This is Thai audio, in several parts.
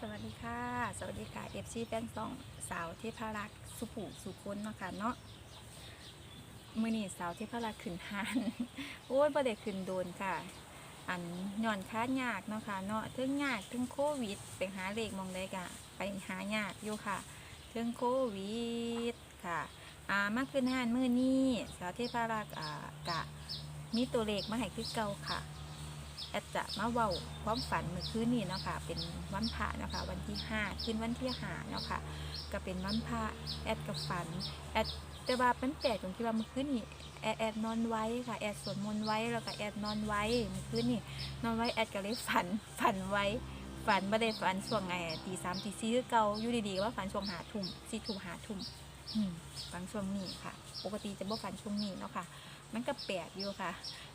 สวัสดีค่ะ สวัสดีค่ะเอฟซีแฟนซองสาวเทพารักษ์สุภูสุคนเนาะค่ะเนาะมือนี่สาวเทพารักษ์ขึ้นหานโอ้ยบ่ได้ขึ้นโดนค่ะ อันย่อนค้ายากเนาะค่ะเนาะถึงยากถึงโควิดไปหาเลขมองได้กะไปหายากอยู่ค่ะถึงโควิดค่ะอ่ามาขึ้นหานมือนี้สาวเทพารักษ์อ่ากะมีตัวเลขมาให้คือเก่าค่ะ แอดจะมาเว้าความฝันเมื่อคืนนี้เนาะค่ะเป็นวันพระเนาะค่ะวันที่5ขึ้นวันที่5เนาะค่ะก็เป็นวันพระแอดกับฝันแอดแต่ว่าเป็นแปลกตรงที่ว่าเมื่อคืนนี้แอดแอดนอนไว้ค่ะแอดสวดมนต์ไว้แล้วก็แอดนอนไว้เมื่อคืนนี้นอนไว้แอดก็เลยฝันฝันไว้ฝันไม่ได้ฝันช่วงไงตีสามตีสี่คือเก่าอยู่ดีๆว่าฝันช่วงหาทุ่มสี่ทุ่มหาทุ่มอืมฝันช่วงนี้ค่ะ ปกติจะบ่ฝันช่วงนี้เนาะค่ะ มันก็แปลกอยู่ค่ะ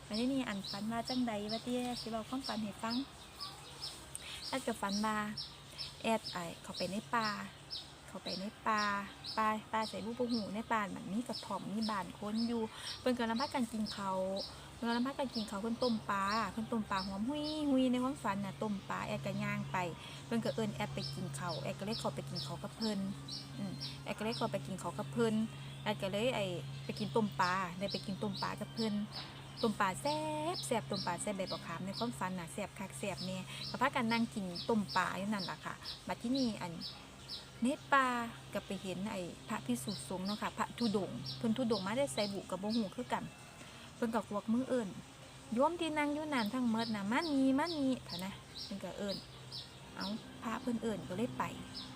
วันนี้นี่อันฝันว่าจังใดว่าเตี้ยสิเราความฝันให้ฟังแอดกับฝันมาแอดไอเขาไปในป่าเขาไปในป่าป่าป่าใส่บุบหูในป่าแบบนี้กับถ่อมมีบานค้นอยู่เพิ่นกำลังพักกันกินเขาเพิ่นกำลังพักกันกินเขาเพิ่นต้มปลาเพิ่นต้มปลาหอมหุยหุยในความฝันน่ะต้มปลาแอดก็ย่างไปเพิ่นก็เอิ้นแอดไปกินเขาแอดก็เลยเข้าไปกินเขากับเพิ่นแอดก็เลยเข้าไปกินเขากับเพิ่นแอดก็เลยไอไปกินต้มปลาได้ไปกินต้มปลากับเพิ่น ต้มปลาแซ่บแซ่บต้มปลาแซ่บแบบบอกขามในความฝันน่ะแซ่บคักแซ่บเนี่ยกับพากันนั่งกินต้มปลาอยู่นั่นแหละค่ะมาที่นี่อันเนป่าก็ไปเห็นไอ้พระพิสุสงฆ์เนาะค่ะพระธุดงเพิ่นธุดงมาได้ใส่บุกับบงหูคือกัน เพิ่นกับกวกมือเอิ่นโยมที่นั่งอยู่นั่นทั้งเมดน่ะมันี่มานี่ะนะเพิ่นก็เอิ่น เอาพระเพิ่อนเอิ้นก็เลยไป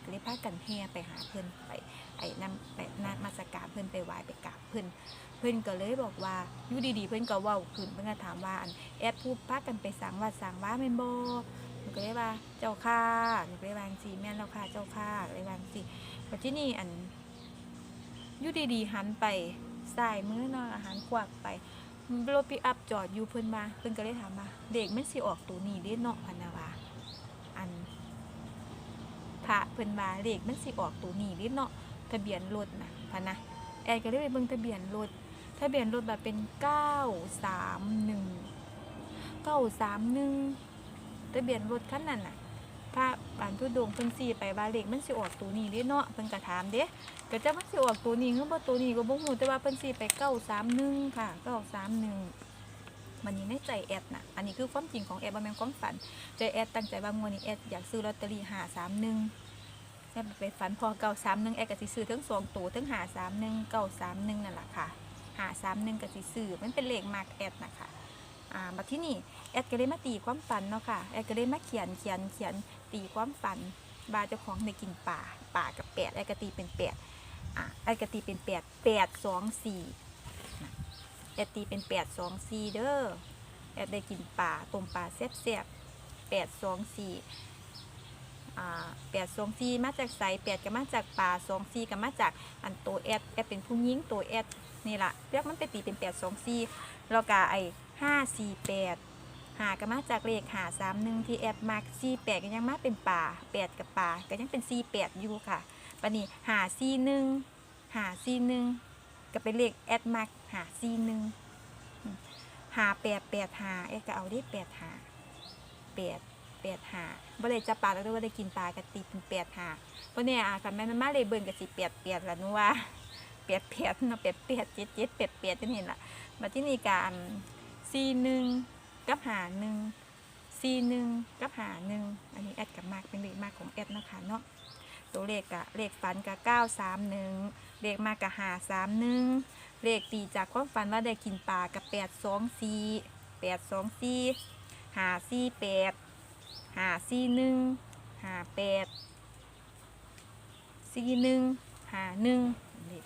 ก็เลยพากันแห่ไปหาเพิ่อนไปไอ้นำไปนมัสการเพิ่อนไปไหว้ไปกราบเพิ่อนเพิ่อนก็เลยบอกว่าอยู่ดีๆ เพิ่อนก็ว้าขึ้นเพิ่อนก็ถามว่าอันแอดพูดพากันไปสังวัดสังว่าแม่นบ่หนูก็เลยว่าเจ้าค่ะหนูก็เลยว่าจังซี่แม่นแล้วค่ะเจ้าค่ะเลยว่าจังซี่บัดที่นี่อันอยู่ดีๆหันไปซ้ายมือเนาหันขวากไปรถปิอัพจอดอยู่เพิ่นมาเพิ่นก็เลยถามว่าเด็กมันสิออกตัวนี้เด้เนาะพันนะว่าอันพ ระเพิ่นว่าเลขมันสิออกตัวนี้เด้เนาะทะเบียนรถนะพันะแอนก็เลยไปเบิ่งทะเบียนรถทะเบียนรถแบบเป็น 931 931ทะเบียนรถคันนั้นน่ะถ้าบานทุดงเพิ่นสีไปว่าเลขมันสิออกตัวนี้เด้เนาะเพิ่นก็ถามเด้ก็จะมันสิออกตัวนี้หรือบ่ตัวนี้ก็บ่ฮู้แต่ว่าเพิ่นสีไป 931 ค่ะ 931 มันนี้ในใจแอดนะอันนี้คือความจริงของแอดบ่แม่นความฝัน ใจแอดตั้งใจว่างวดนี้แอดอยากซื้อลอตเตอรี่531แม่ไปฝันพอเก่าสามหนึ่งแอร์กสิซื้อทั้งสองตัวทั้งหาสามหนึ่งเก่าสามหนึ่งนั่นแหละค่ะหาสามหนึ่งกสิซื้อมันเป็นเลขมากแอดนะคะอ่ามาที่นี่แอดก็เลยมาตีความฝันเนาะค่ะ แอดก็เลยมาเขียนเขียนเขียนตีความฝัน บาเจ้าของในกินป่าป่ากับแปดแอดก็ตีเป็นแปดอ่าแอดก็ตีเป็นแปดแปดสองสี่ อดตีเป็นแปดสองสี่เด้อแอดได้กินป่าต้มป่าแซ่บๆแปดสองสี่แปดสองซีมาจากใสแปดก็มาจากป่าสองซีก็มาจากอันตัวแอดแอดเป็นผู้หญิงตัวแอดนี่แหละเรียกมันไปตีเป็นแปดสองซีแล้วก็ไอห้าสี่แปดหาก็มาจากเลขหาสามหนึ่งที่แอดมาซีแปดก็ยังมาเป็นป่าแปดกับป่าก็ยังเป็นซีแปดอยู่ค่ะปนี้หาซีหนึ่งหาซีหนึ่ง ก็เป็นเลขแอดมาหาซีหนึ่งหาแปดแปดหาแอดก็เอาได้แปดหาแปดแปดหาบ่ได้จับปลาแล้วก็บ่ได้กินปลากะตีเป็นแปดหาเพราะเนี่ยอะคันแม่นมันมาเลยเบิ่งกะสิแปดแปดละนูว่าแปดแปดเนาะแปดแปดเจ็ดเจ็ดแปดแปดจังนี่ละมาที่นี่การสี่หนึ่งกับหาหนึ่งสี่หนึ่งกับหาหนึ่งอันนี้แอดกับมากเป็นเลขมากของแอดนะคะเนาะ ตัวเลขกะเลขฝันกะเก้าสามหนึ่งเลขมากกะหาสามหนึ่งเลขตีจากความฝันว่าได้กินปลากับแปดสองสี่แปดสองสี่หาซีแปดหาซีหนึ่งหาแปดซีหนึ่งหาหนึ่งนี่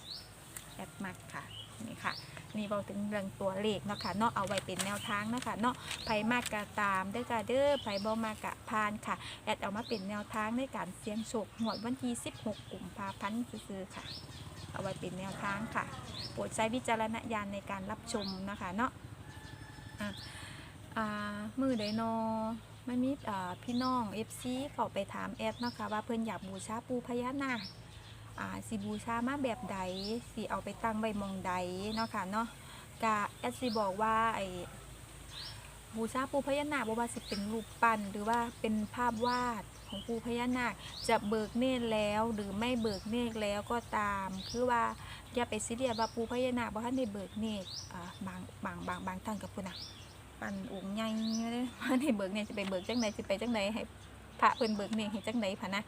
แอดมักค่ะนี่ค่ะ นี่บอกถึงเรื่องตัวเลขเนาะค่ะเนาะเอาไว้เป็นแนวทางเนาะค่ะเนาะไผมากกะตามเด้อกะเด้อไผบ่มากกะพานค่ะแอดเอามาเป็นแนวทางในการเสี่ยงโชคหวดวันที่16กุมภาพันธ์ซื้อค่ะ เอาไว้เป็นแนวทางค่ะโปรดใช้วิจารณญาณในการรับชมนะคะเนาะอ่ามือไดโนมันมีอ่าพี่น้อง FC เขาไปถามแอดนะคะว่าเพิ่อนอยากบูชาปูพญานาคอ่า สิบูชามาแบบใดสิเอาไปตั้งไว้หมองใดเนาะค่ะเนาะกะแอดสิบอกว่าไอ้บูชาปูพญานาคบ่ว่าสิเป็นรูปปั้นหรือว่าเป็นภาพวาดของปูพญานาคจะเบิกเนตรแล้วหรือไม่เบิกเนตรแล้วก็ตาม คือว่าอย่าไปซีเรียสว่าปูพญานาคบ่ทันได้เบิกเนตรอ่บางบางบางบางท่านกับพุ่นน่ะปั้นองค์ใหญ่เลยบ่ทันได้เบิกเนตรจะไปเบิกจังไดสิไปจังไดให้ พระเพิ่นเบิกเนตรให้จังไดพะนะ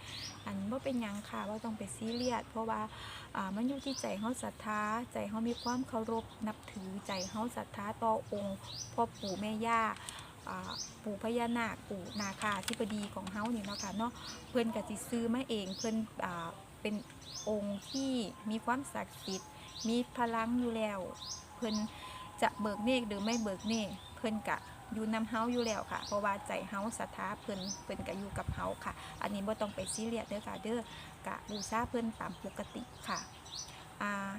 อันบ่าเป็นยังค่ะว่าต้องไปซีเรียสเพราะว่าอ่ามันอยู่ที่ใจเฮาศรัทธาใจเฮามีความเคารพนับถือใจเฮาศรัทธาต่อองค์พ่อปู่แม่ย่าปู่พญานาคปู่นาคาธิบดีของเฮานี่เนาะค่ะเนาะเพิ่อนก็สิซื้อมาเองเพิ่นอ่าเป็นองค์ที่มีความศักดิ์สิทธิ์มีพลังอยู่แล้ว เพิ่อนจะเบิกเนกหรือไม่เบิกเนกเพิ่อนกะ อยู่นำเฮาอยู่แล้วค่ะ เพราะว่าใจเฮาศรัทธาเพิ่นเพิ่นก็อยู่กับเฮาค่ะ อันนี้บ่ต้องไปซีเรียสเด้อค่ะเด้อกะบูชาเพิ่นตามปกติค่ะอ่า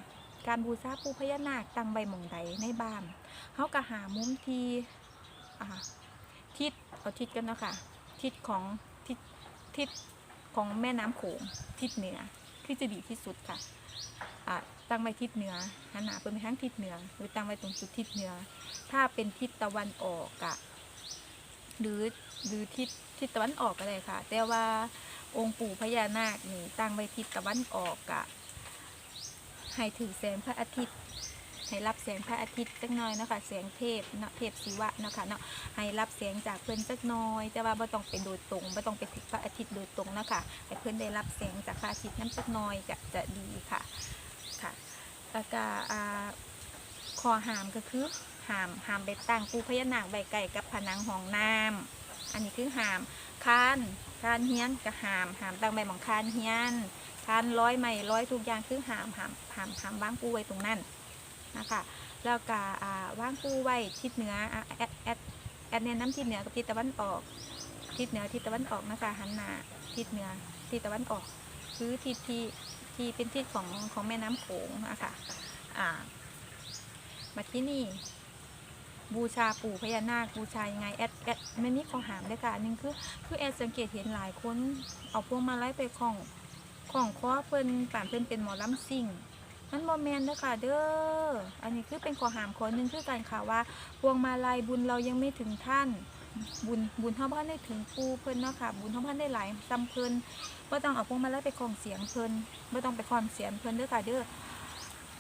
การบูชาปู่พญานาคตั้งใบหมองใดในบ้านเฮาก็หามุมที่อ่าทิศเอาทิศกันเนาะค่ะทิศของทิศทิศของแม่น้ำโขงทิศเหนือคือจะดีที่สุดค่ะ ตั้งไว้ทิศเหนือหันหน้าเพิ่นไปทางทิศเหนือ หรือตั้งไว้ตรงจุดทิศเหนือ ถ้าเป็นทิศตะวันออกอะหรือหรือทิศทิศตะวันออกก็ได้ค่ะ แต่ว่าองค์ปู่พญานาคนี่ตั้งไว้ทิศตะวันออกกะให้ถือแสงพระอาทิตย์ ให้รับแสงพระอาทิตย์จักน่อยนะคะแสงเทพเนาะเทพศิวะเนาะคะเนาะให้รับแสงจากเพื่อนจักน่อย แต่ว่าไม่ต้องเป็นโดยตรงไม่ต้องไปถึงพระอาทิตย์โดยตรงนะคะให้เพื่อนได้รับแสงจากพระอาทิตย์น้ำจักน่อยจะจะดีค่ะ ค่ะ แล้วก็อ่าคอหามก็คือหามหามไปตั้งปูพญานาคใบไก่กับผนังห้องน้ำอันนี้คือหามคานคานเฮียนก็หามหามตั้งใบหมองคานเฮียนคานร้อยใหม่ร้อยทุกอย่างคือหามหามหามหามว่างปูไว้ตรงนั้นนะคะแล้วก็ว่างปูไว้ทิศเหนือแอดแอดแอดเน้นน้ำทิศเหนือกับทิศตะวันออกทิศเหนือทิศตะวันออกนะคะหันหน้าทิศเหนือทิศตะวันออก คือทิศที่ ที่เป็นทิศของของแม่น้ำโขงนะคะอ่ามาที่นี่ บูชาปู่พญานาคบูชายังไงแอดแอดไม่มีข้อหามเลยค่ะอันหนึงคือคือแอดสังเกตเห็นหลายคนเอาพวงมาลัยไปของของคอเพิ่นป่านเพิ่นเป็นหมอลำซิ่งนั่นโมเมนเด้อค่ะเด้อ อันนี้คือเป็นข้อหามข้อหนึงคือการค่ะว่าพวงมาลัยบุญเรายังไม่ถึงท่าน บุญบุญเท่าบ้านได้ถึงปูเพิ่นเนาะค่ะ บุญเท่าบ้านได้หลายซ้ำเพิ่นบ่ต้องเอาพวงมาลัยไปของเสียงเพิ่นบ่ต้องไปของเสียงเพิ่นเด้อค่ะเด้อ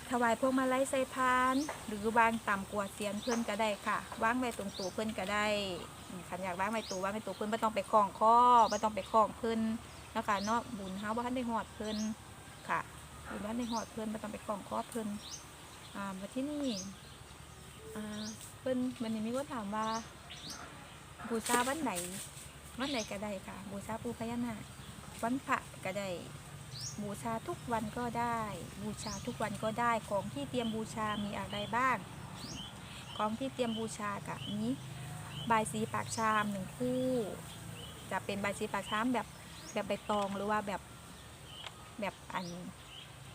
ถวายพวงมาลัยใส่พาน หรือวางต่ำกว่าเสียนเพื่อนก็ได้ค่ะวางไว้ตรงตัวเพื่อนก็ได้ขันอยากวางไว้ตัววางไว้ตัวเพื่อนไม่ต้องไปคล้องข้อไม่ต้องไปคล้องเพื่อนนะคะเนาะบุญเฮาบ่ทันได้หอดเพื่อนค่ะบุญบ่ทันได้หอดเพื่อนไม่ต้องไปคล้องข้อเพื่อนอ่ามาที่นี่อ่าเพื่อนวันนี้มีคนถามว่า บูชาวันไหนวันไหนก็ได้ค่ะ บูชาปูพญานาควันพระก็ได้ บูชาทุกวันก็ได้ บูชาทุกวันก็ได้ของที่เตรียมบูชามีอะไรบ้าง ของที่เตรียมบูชากับนี้ใบสีปากชามหนึ่งคู่ จะเป็นใบสีปากชามแบบแบบใบตองหรือว่าแบบแบบอัน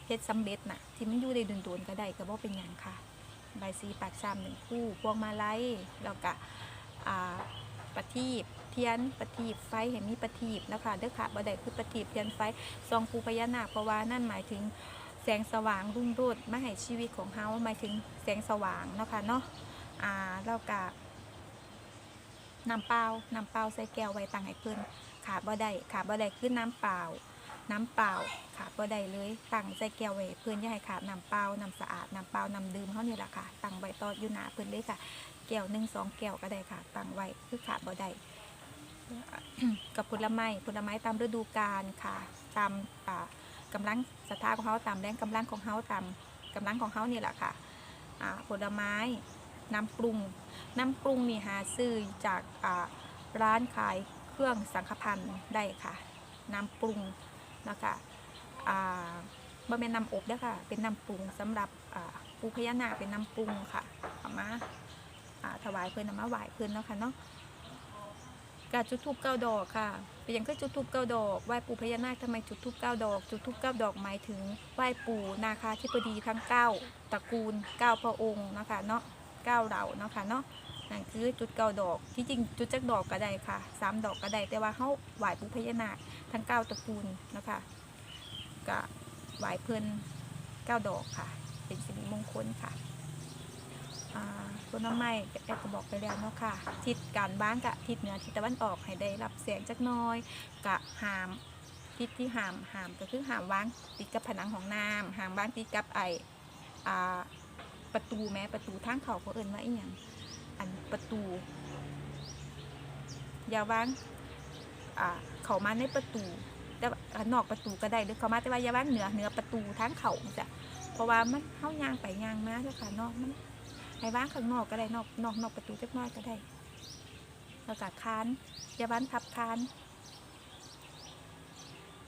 เฮ็ดสำเร็จน่ะ ที่มันอยู่ในดุนโดนก็ได้ก็บ่เป็นอย่างค่ะ ใบสีปากชามหนึ่งคู่พวงมาลัยแล้วก็อ่า ประทีปเทียนประทีปไฟเห็นมีประทีปนะคะเด้อค่ะบ่ได้คือประทีปเทียนไฟซองปูพญานาคเพราะว่านั่นหมายถึงแสงสว่างรุ่งโรจน์มาให้ชีวิตของเฮาหมายถึงแสงสว่างนะคะเนาะอ่าแล้วก็น้ำเปล่าน้ำเปล่าใส่แก้วไว้ตั้งให้เพิ่นขาดบ่ได้ขาดบ่ได้คือน้ำเปล่า น้ำเปล่าขาดบ่ได้เลยตั้งใส่แก้วไว้เพิ่นอย่าให้ขาดน้ำเปล่าน้ำสะอาดน้ำเปล่าน้ำดื่มเฮานี่แหละค่ะตั้งไว้ต่ออยู่หนาเพิ่นเลยค่ะ แก้วหนึ่งสองแก้วก็ได้ค่ะตั้งไว้คือขาดบ่ได้กับผลไม้ผลไม้ตามฤดูกาลค่ะ ตามอ่ากำลังศรัทธาของเขาตามแรงกำลังของเขาตามกำลังของเขานี่แหละค่ะผลไม้น้ำปรุง น้ำปรุงนี่หาซื้อจากร้านขายเครื่องสังฆพันธ์ได้ค่ะ น้ำปรุงนะคะอ่าบ่เป็นน้ำอบเด้อค่ะ เป็นน้ำปรุงสำหรับปูพญานาคเป็นน้ำปรุงค่ะเอามา ถวายเพื่อนเอามาไหว้เพื่อนเนาะค่ะเนาะกาจุดทูบเก้าดอกค่ะเป็นอย่างก็จุดทูบเก้าดอกไหว้ปู่พญานาคทำไมจุดทูบเก้าดอก จุดทูบเก้าดอกหมายถึงไหว้ปู่นาคาธิบดีทั้งเก้าตระกูลเก้าพระองค์นะคะเนาะเก้าเหล่าเนาะค่ะเนาะนั่นคือจุดเก้าดอกที่จริงจุดจักดอกก็ได้ค่ะสามดอกก็ได้แต่ว่าเขาไหว้ปู่พญานาคทั้งเก้าตระกูลนะคะก็ไหว้เพิ่นเก้าดอกค่ะ เป็นสิริมงคลค่ะ ต้นน้ำไม้แอดก็บอกไปแล้วเนาะค่ะทิศการบ้านกะทิศเหนือทิศตะวันออกให้ได้รับแสงจักน้อยกะหามทิศที่หามหามก็คือหามวางติดกับผนังของน้ำหามวางติดกับไอประตูแม้ประตูทางเขาเขาเอิ้นว่าอีหยังอันประตูอย่าวางเขามาในประตูแต่ว่าอ่านอกประตูก็ได้หรือเขามาแต่ว่าอย่าวางเหนือเหนือประตูทางเขาจ้ะเพราะว่ามันเข้ายางไปยางมาเจ้าค่ะนอกมัน ให้วางข้างนอกก็ได้นอกนอกนอกประตูจักน้อยก็ได้แล้วก็คานอย่าวางทับคาน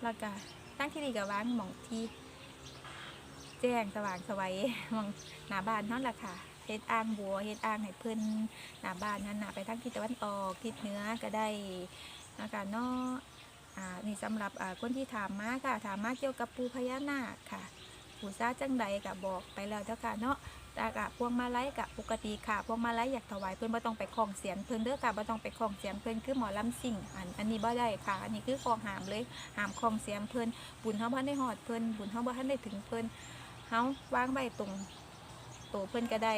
แล้วก็ตั้งที่ดีกับวางหมองที่แจ้งสว่างสวัยหมองหน้าบ้านนั้นแหละค่ะเฮ็ดอ่างบัวเฮ็ดอ่างให้เพิ่นหน้าบ้านนั้นน่ะไปทางทิศตะวันออกทิศเหนือก็ได้นะคะเนาะอ่านี่สำหรับคนที่ถามมาค่ะถามมาเกี่ยวกับปูพญานาคค่ะ ปูซาจังใดกับบอกไปแล้วเจ้าค่ะเนาะแต่กับพวงมาลัยกับปกติค่ะ พวงมาลัยอยากถวายเพิ่อนบ่ต้องไปคล้องเสียนเพิ่อนเด้อค่ะบ่ต้องไปคล้องเสียนเพิ่อนคือหมอลำสิ่งอันอันนี้บ่ได้ค่ะ อันนี้คือคล้องหามเลยหามคล้องเสียนเพิ่อนบุญเฮาบ่ทันได้ฮอดเพิ่อนบุญเฮาบ่ทันได้ถึงเพิ่อนเฮาวางไว้ตรงโตเพิ่อนก็ได้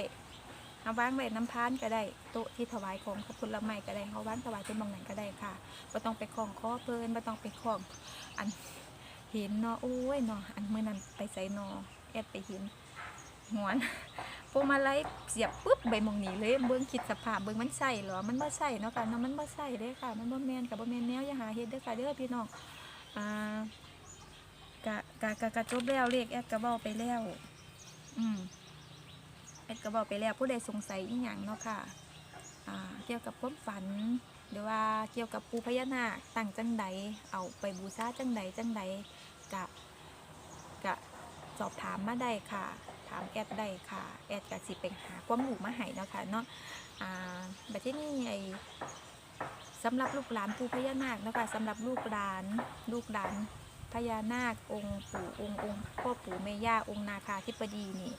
เฮาวางไว้น้ำพานก็ได้โต๊ะที่ถวายของผลไม้ก็ได้เฮาวางถวายเพิ่นหมองนั้นก็ได้ค่ะบ่ต้องไปคล้องคอเพิ่อนบ่ต้องไปคล้องอัน เห็นเนาะโอ้ยเนาะอันเมื่อนั้นไปใส่นอแอดไปเห็นหวนพวงมาลัยเสียบปุ๊บใบมองหนีเลยเบิ่งคิดสภาพเบิ่งมันใช่หรอมันบ่ใช่เนาะค่ะเนาะมันบ่ใช่เด้ค่ะ มันบ่แมนกับบ่แมนแนวอย่าหาเฮ็ดเด้อค่ะเด้อพี่น้องอ่ากะกะกะกะจบแล้วเลขแอดก็เว้าไปแล้ว อืมแอดก็เว้าไปแล้วผู้ใดสงสัยอีหยังเนาะค่ะ อ่าเกี่ยวกับความฝัน หรือว่าเกี่ยวกับปูพญานาคตั้งจังใดเอาไปบูชาจังใดจังใดกะกะสอบถามมาได้ค่ะ ถามแอดได้ค่ะ แอดกะสิไปหาความรู้มาให้เนาะค่ะเนาะอ่าแบบที่นี่ไอสำหรับลูกหลานปูพญานาคเนาะค่ะสำหรับลูกหลานลูกหลานพญานาคองค์ปู่องค์องค์พ่อปู่แม่ย่าองค์นาคาธิปดีนี่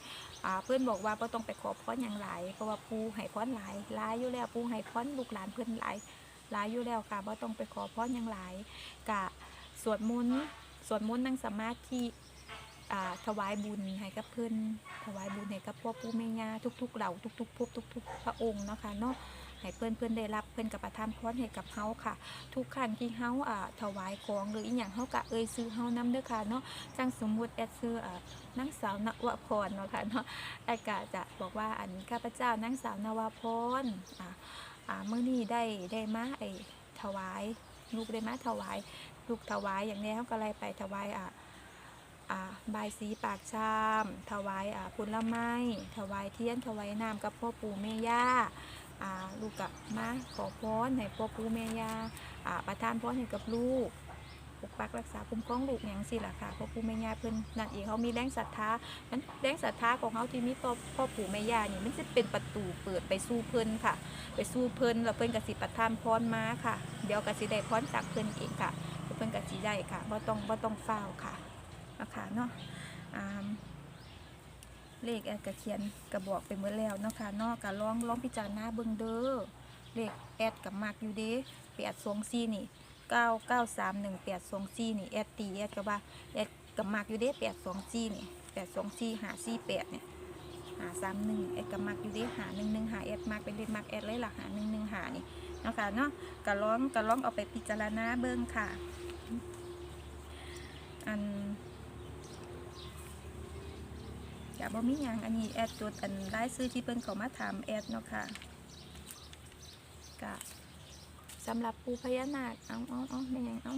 อ่าเพื่อนบอกว่าไ่ต้องไปขอพรอย่างหลายเพราะว่าปูให้พรหลายหลายอยู่แล้วปูให้พรลูกหลานเพื่อนหลาย หลายอยู่แล้วค่ะไ่ต้องไปขอพรอย่างหลายกะสวดมนต์สวดมนต์นั่งสมาธิอ่าถวายบุญให้กับเพื่อนถวายบุญให้กับพ่อปู่แม่ย่าทุก ๆ เหล่าทุกๆภพทุก ๆ พระองค์เนาะค่ะเนาะให้เพื่อนเพื่อนได้รับเพื่อนกับประทานพรให้กับเฮาค่ะ ทุกครั้งที่เฮาอ่าถวายของหรืออีหยังเฮากะเอ่ยซื้อเฮานำเด้อค่ะเนาะจังสมมุติแอดซื้ออ่านางสาวนวพรเนาะค่ะเนาะแอดกะจะบอกว่าอันข้าพเจ้านางสาวนวพรอ่าอ่า เมื่อนี้ได้ได้มาไอถวาย ลูกได้มาถวาย ลูกถวายอย่างนี้เขาก็เลยไปถวายอะอ่าบายสีปากชาม ถวายอ่าผลไม้ ถวายเทียน ถวายน้ำกับพ่อปู่แม่ย่าอ่าลูกกับมาขอพรให้พ่อปู่แม่ย่าอ่าประทานพรให้กับลูก ปกปักรักษาคุ้มครองลูกอย่างสิล่ะค่ะพ่อปู่แม่ย่าเพิ่นนั่นเองเขามีแรงศรัทธานั้นแรงศรัทธาของเขาที่มีต่อพ่อปู่แม่ย่านี่มันจะเป็นประตูเปิดไปสู่เพิ่นค่ะ ไปสู่เพิ่นแล้วเพิ่นกสิประทานพรมาค่ะ เดี๋ยวกสิได้พรจากเพิ่นเองค่ะเพิ่นกสิได้ค่ะบ่ต้องบ่ต้องฟ้าค่ะนะคะเนาะเลขแอดกระเขียนกระบอกไปเมื่อแล้วเนาะค่ะนาะก็ลองลองพิจารณาเบิ่งเด้อเลขแอดกับมักอยู่เด้แปดสองสี่นี่ เก้าเก้าสามหนึ่งแปดสองสี่นี่แอดตีแอดก็ว่าแอดกับมักอยู่เด้แปดสองสี่นี่แปดสองสี่หาสี่แปดเนี่ยหาสามหนึ่งเอ็ดกับมักอยู่ดีหาหนึ่งหนึ่งหาเอ็ดมักเป็นเด็ดมักเอ็ดเลยหล่ะหาหนึ่งหนึ่งหานี่นะคะเนาะกะร้องกะร้องเอาไปพิจารณาเบิ้งค่ะ อันอย่าบ่มีหยังอันนี้แอดจดอันได้ซื้อที่เพิ่นเขามาถามแอดเนาะค่ะกะ สำหรับปูพญานาคเอาเอาเอาไม่ยังเอา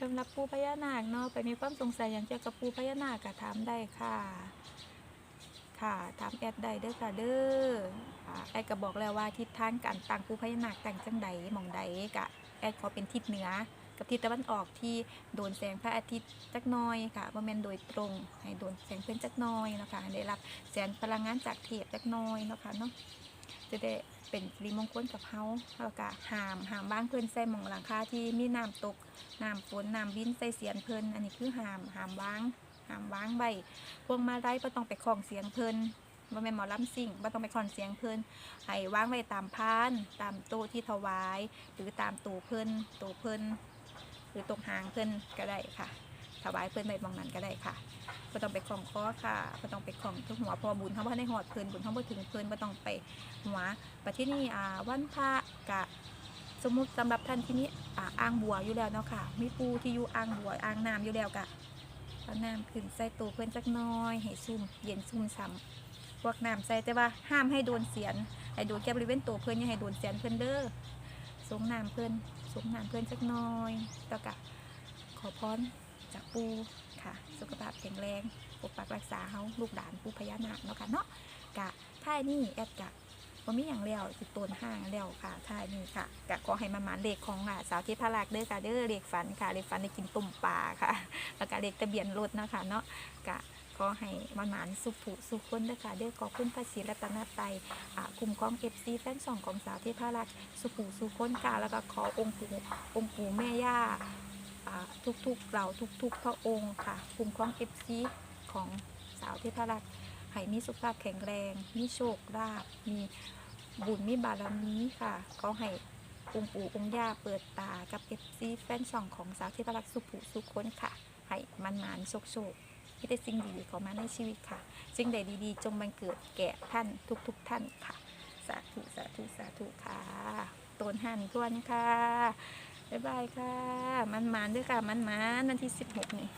สำหรับปูพญานาคเนาะไปมีความสงสัยอย่างเกี่ยวกับปูพญานาคก็ถามได้ค่ะ ค่ะถามแอดได้เด้อค่ะเด้อแอดก็บอกแล้วว่าทิศทางการตั้งปูพญานาคแต่งจังใดหมองใดกะแอดขอเป็นทิศเหนือ กับทิศตะวันออกที่โดนแสงพระอาทิตย์จักน้อยค่ะว่าแม่นโดยตรง ให้โดนแสงเพิ่นจักน้อยเนาะคะได้รับแสงพลังงานจากเทพจักน้อยเนาะค่ะเนาะ จะได้เป็นริมงคลกับเฮาแล้วก็หามหามบ้างเพิ่อนใส่หมองหลังคาที่มีน้ำตกน้ำฝนน้ำวินใส่เสียนเพิ่นอันนี้คือหามหามวางหามวางใบพวงมาลัยบ่ต้องไปคล้องเสียงเพิ่นบ่แม่นหมอลำซิ่งบ่ต้องไปคลองเสียงเพิ่นให้วางไว้ตามพาน ตามโต๊ะที่ถวาย หรือตามตู้เพิ่นตู้เพิ่นหรือตรงหางเพิ่นก็ได้ค่ะ ถวายเพิ่นไปมองนั้นก็ได้ค่ะบ่ต้องไปของคอค่ะบ่ต้องไปของทุกหัวพอบุญเฮาบ่ได้ฮอดเพิ่นบุญเฮาบ่ถึงเพิ่นบ่ต้องไปหัวประเทศนี้อ่าวันพระกะสมมุติสำหรับท่านที่นี่อ่าอ่างบัวอยู่แล้วเนาะค่ะ มีปูที่อยู่อ่างบัวอ่างน้ำอยู่แล้วกะเอาน้ำขึ้นใส่ตัวเพื่อนจักน้อยให้ซุ่มเย็นซุ่มซ้ำพวกน้ำใส่แต่ว่าห้ามให้โดนเสียนให้โดนแค่บริเวณตัวเพื่อนอย่าให้โดนเสียนเพื่อนเด้อสงน้ำเพื่อนสงน้ำเพื่อนจักน้อยแล้วก็ขอพร จากปูค่ะ สุขภาพแข็งแรงปกปักรักษาเฮาลูกหลานปูพญานาคเนาะค่ะเนาะกะท่ายนี่แอดกะว่ามีอย่างแล้วสิตนห้างแล้วค่ะท่ายนี่ค่ะกะขอให้มันหมานเลขของอะสาวที่พารักเด้อค่ะเด้อเลขฝันค่ะเลขฝันได้กินตุ่มปลาค่ะ แล้วก็เลขทะเบียนรถเนาะคะเนาะกะขอให้มันหมานสุขสุขคนเด้อค่ะเด้อขอบคุณพระศรีรัตนตรัยอ่าคุ้มครองเอฟซีแฟนสองของสาวที่พารักสุขสุขคนค่ะแล้วก็ขอองค์ปู่องค์ปู่แม่ย่า ทุกๆเหล่าทุกๆ พระองค์ค่ะคุ้มครองเอฟซีของสาวเทพรักให้มีสุขภาพแข็งแรง มีโชคลาภมีบุญมีบารมีค่ะ ก็ให้องค์ปู่องค์ย่าเปิดตากับเอฟซีแฟนช่องของสาวเที่รักสุภูสุคนค่ะ ให้มันหมานโชคโชคมีแต่สิ่งดีๆเข้ามาในชีวิตค่ะสิ่งใดดีๆ จงบังเกิดแก่ท่านทุกๆ ท่านค่ะ สาธุสาธุสาธุค่ะโตนหันทวนค่ะ บ๊ายบายค่ะ มันมานด้วยค่ะ มันมานวันที่สิบหกนี่